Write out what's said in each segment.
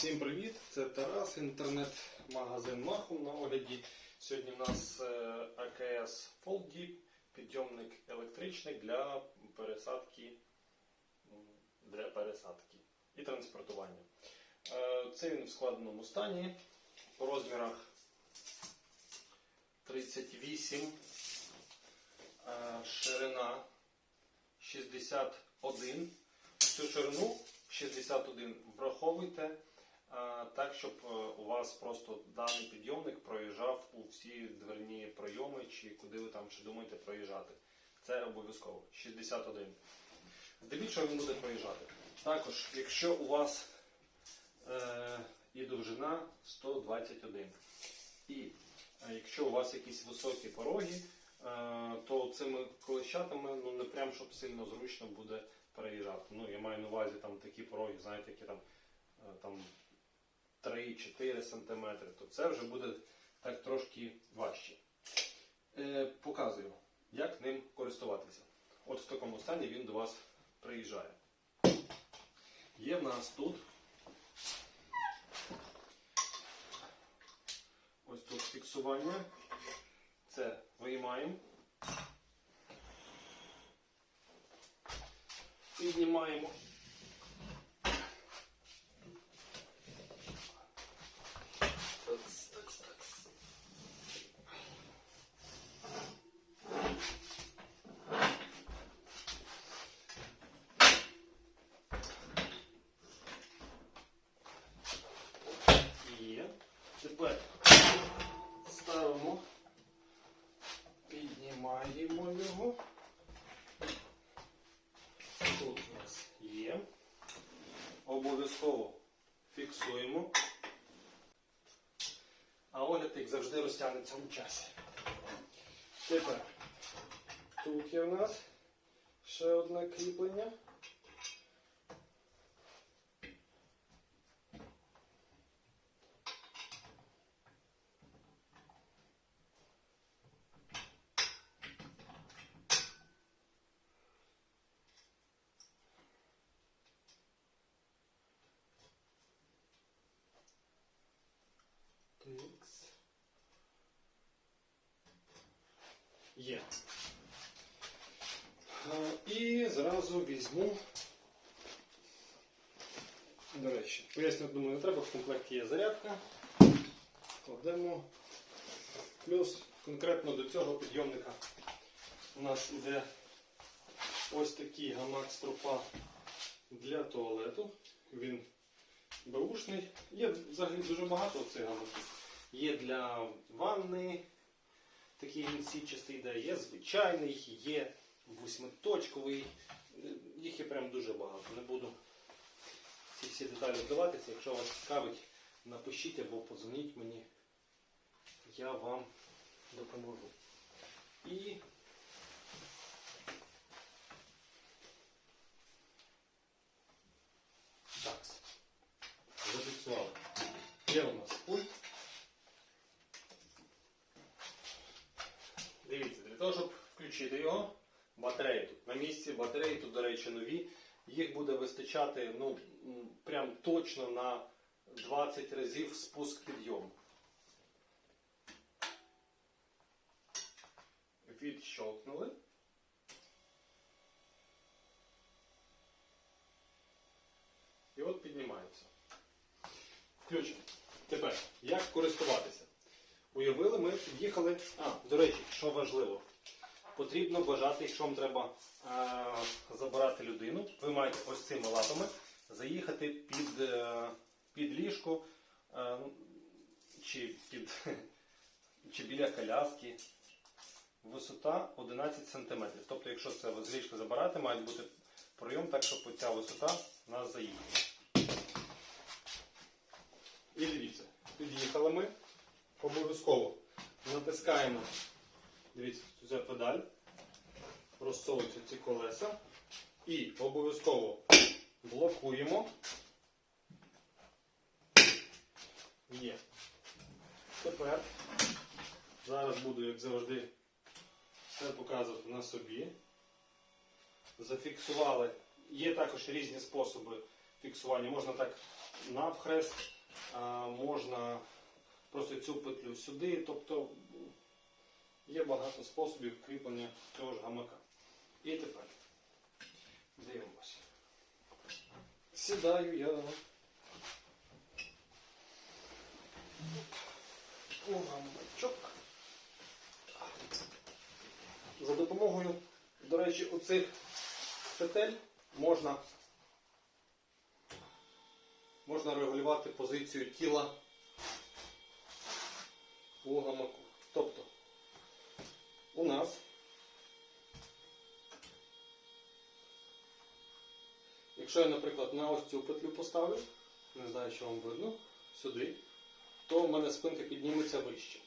Всім привіт! Це Тарас, інтернет-магазин Махум на огляді. Сьогодні у нас е, АКС Fold підйомник електричний для пересадки, для пересадки і транспортування. Е, Це він в складеному стані по розмірах 38, е, ширина 61. Цю ширину 61 враховуйте так, щоб е, у вас просто даний підйомник проїжджав у всі дверні пройоми, чи куди ви там ще думаєте проїжджати. Це обов'язково. 61. Здебільшого він буде проїжджати. Також, якщо у вас е, і довжина 121, і е, якщо у вас якісь високі пороги, е, то цими колещатами ну, не прям щоб сильно зручно буде переїжджати. Ну, я маю на увазі там такі пороги, знаєте, які там, там 3-4 см, то це вже буде так трошки важче. Е, показую, як ним користуватися. От в такому стані він до вас приїжджає. Є в нас тут ось тут фіксування. Це виймаємо. Піднімаємо. Тепер ставимо, піднімаємо його. Тут у нас є. Обов'язково фіксуємо. А огляд, як завжди, розтягнеться у часі. Тепер тут є у нас ще одне кріплення. Тикс. Є. І зразу візьму. До речі, пояснювати, думаю, не треба, в комплекті є зарядка. Кладемо. Плюс конкретно до цього підйомника у нас іде ось такий гамак стропа для туалету. Він беушний. Є взагалі дуже багато цих гамаків. Є для ванни, такий він сітчастий йде, є звичайний, є восьмиточковий. Їх є прям дуже багато. Не буду ці всі деталі вдаватися. Якщо вас цікавить, напишіть або подзвоніть мені. Я вам допоможу. І так. Зафіксували. Є у нас пульт. Дивіться, для того, щоб включити його, батареї тут на місці, батареї тут, до речі, нові. Їх буде вистачати ну, прям точно на 20 разів спуск підйом. Відщолкнули. І от піднімається. Включено. Тепер, як користуватися? Уявили, ми під'їхали. А, до речі, що важливо, потрібно бажати, якщо вам треба е, забирати людину, ви маєте ось цими лапами заїхати під, е, під ліжко е, чи, під, чи біля коляски. Висота 11 см. Тобто, якщо це з ліжка забирати, має бути пройом так, щоб ця висота нас заїхала. І дивіться, під'їхали ми. Обов'язково натискаємо, дивіться, ця педаль, розсовуються ці колеса і обов'язково блокуємо. Є. Тепер зараз буду, як завжди, все показувати на собі. Зафіксували. Є також різні способи фіксування. Можна так навхрест, можна просто цю петлю сюди. Тобто є багато способів кріплення цього ж гамака. І тепер дивимося. Сідаю я у гамачок. За допомогою, до речі, оцих петель можна, можна регулювати позицію тіла у гамаку. Тобто у нас Якщо я, наприклад, на ось цю петлю поставлю, не знаю, що вам видно, сюди, то в мене спинка підніметься вище.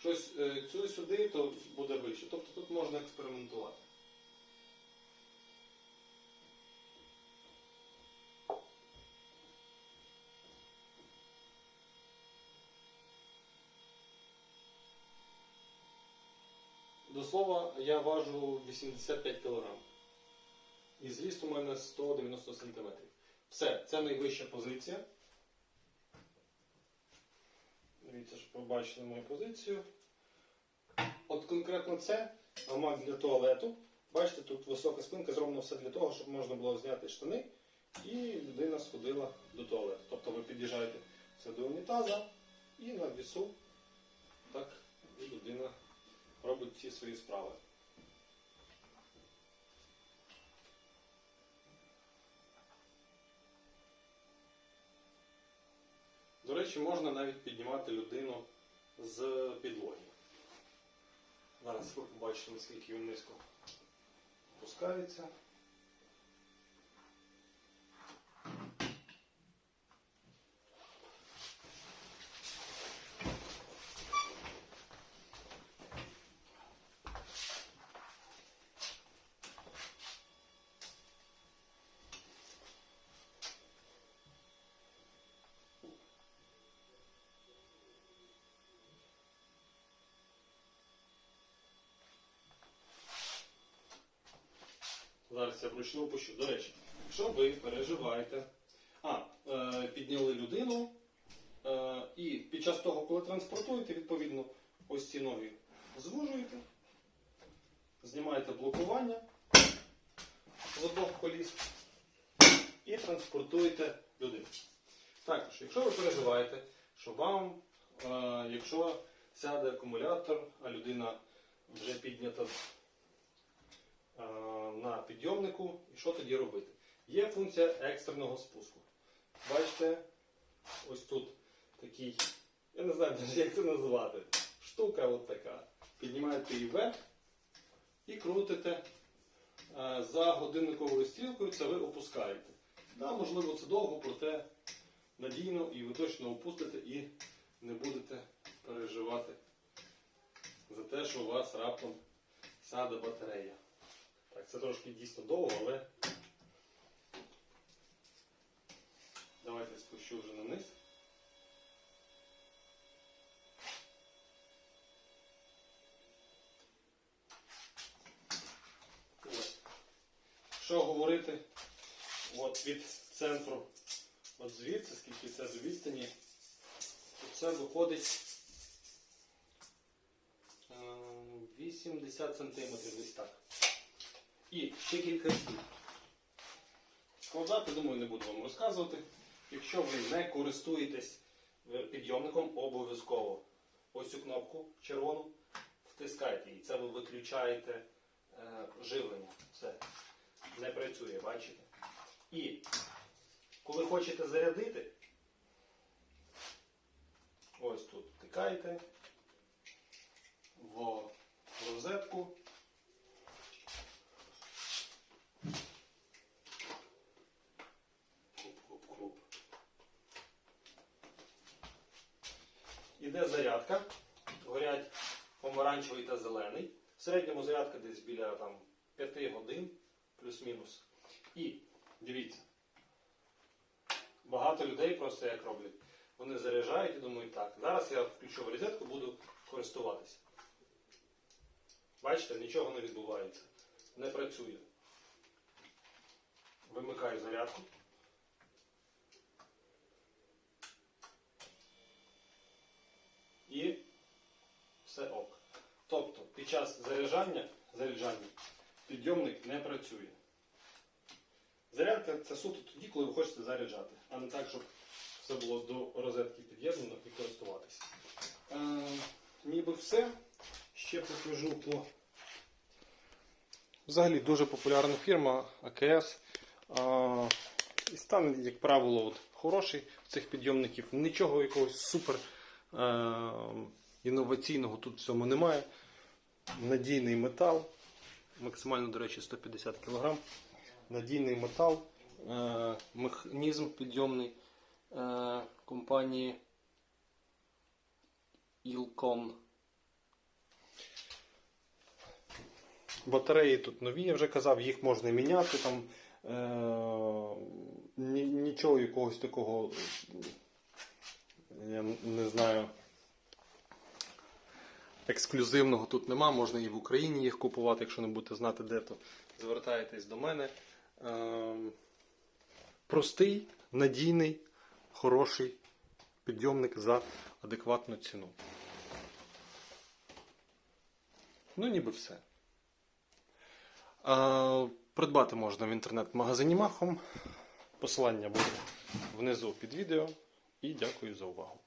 Щось е, цю сюди, то буде вище. Тобто тут можна експериментувати. Слова, я важу 85 кг. І зріст у мене 190 см. Все, це найвища позиція. Дивіться, щоб ви бачили мою позицію. От конкретно це гамак для туалету. Бачите, тут висока спинка, зроблено все для того, щоб можна було зняти штани і людина сходила до туалету. Тобто ви під'їжджаєте все до унітаза і на вісу так і людина робить всі свої справи. До речі, можна навіть піднімати людину з підлоги. Зараз ви побачите, наскільки він низько опускається. Зараз я вручну пущу. До речі, якщо ви переживаєте, а, е, підняли людину, е, і під час того, коли транспортуєте, відповідно, ось ці ноги звужуєте, знімаєте блокування з обох коліс і транспортуєте людину. Також, якщо ви переживаєте, що вам, е, якщо сяде акумулятор, а людина вже піднята на підйомнику, і що тоді робити? Є функція екстреного спуску. Бачите, ось тут такий, я не знаю, як це називати. Штука от така. Піднімаєте її вверх і крутите е, за годинниковою стрілкою, це ви опускаєте. Да, можливо, це довго, проте надійно і ви точно опустите і не будете переживати за те, що у вас раптом сяде батарея. Це трошки дійсно довго, але давайте спущу вже на низ. Що говорити от від центру, от звідси, скільки це до відстані, то це виходить е, 80 сантиметрів десь так. І ще кілька слів. Складати, думаю, не буду вам розказувати. Якщо ви не користуєтесь підйомником, обов'язково ось цю кнопку червону втискайте її. Це ви виключаєте е, живлення. Все. Не працює, бачите? І коли хочете зарядити, ось тут втикаєте в розетку. Іде зарядка. Горять помаранчевий та зелений. В середньому зарядка десь біля там, 5 годин, плюс-мінус. І дивіться, багато людей просто як роблять. Вони заряджають і думають, так, зараз я включу в розетку, буду користуватися. Бачите, нічого не відбувається. Не працює. Вимикаю зарядку. Все ок. Тобто під час заряджання, заряджання підйомник не працює. Зарядка це суто тоді, коли ви хочете заряджати, а не так, щоб все було до розетки під'єднано і користуватися. Е, ніби все. Ще покажу по. Взагалі дуже популярна фірма АКС. А, і стан, як правило, от, хороший цих підйомників. Нічого якогось супер е, інноваційного тут в цьому немає. Надійний метал. Максимально, до речі, 150 кг. Надійний метал. Е, механізм підйомний е, компанії Ilcon. Батареї тут нові, я вже казав, їх можна міняти. Там, е, нічого якогось такого, я не знаю, ексклюзивного тут нема. Можна і в Україні їх купувати, якщо не будете знати, де то звертаєтесь до мене. Е, простий, надійний, хороший підйомник за адекватну ціну. Ну, ніби все. А, Придбати можна в інтернет-магазині Махом. Посилання буде внизу під відео. І дякую за увагу.